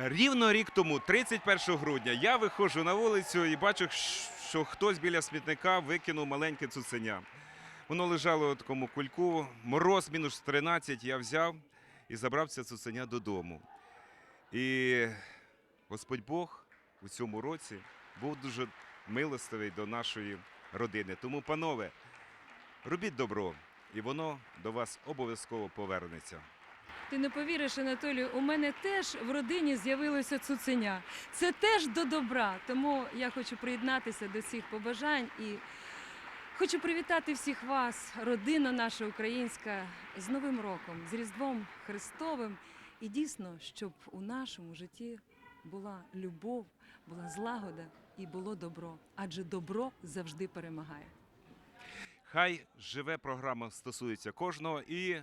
Рівно рік тому, 31 грудня, я виходжу на вулицю і бачу, що хтось біля смітника викинув маленьке цуценя. Воно лежало у такому кульку, мороз мінус 13, я взяв і забрав це цуценя додому. І Господь Бог у цьому році був дуже милостивий до нашої родини. Тому, панове, робіть добро, і воно до вас обов'язково повернеться. Ти не повіриш, Анатолію, у мене теж в родині з'явилося цуценя. Це теж до добра. Тому я хочу приєднатися до цих побажань і хочу привітати всіх вас, родина наша українська, з Новим роком, з Різдвом Христовим. І дійсно, щоб у нашому житті була любов, була злагода і було добро. Адже добро завжди перемагає. Хай живе програма стосується кожного і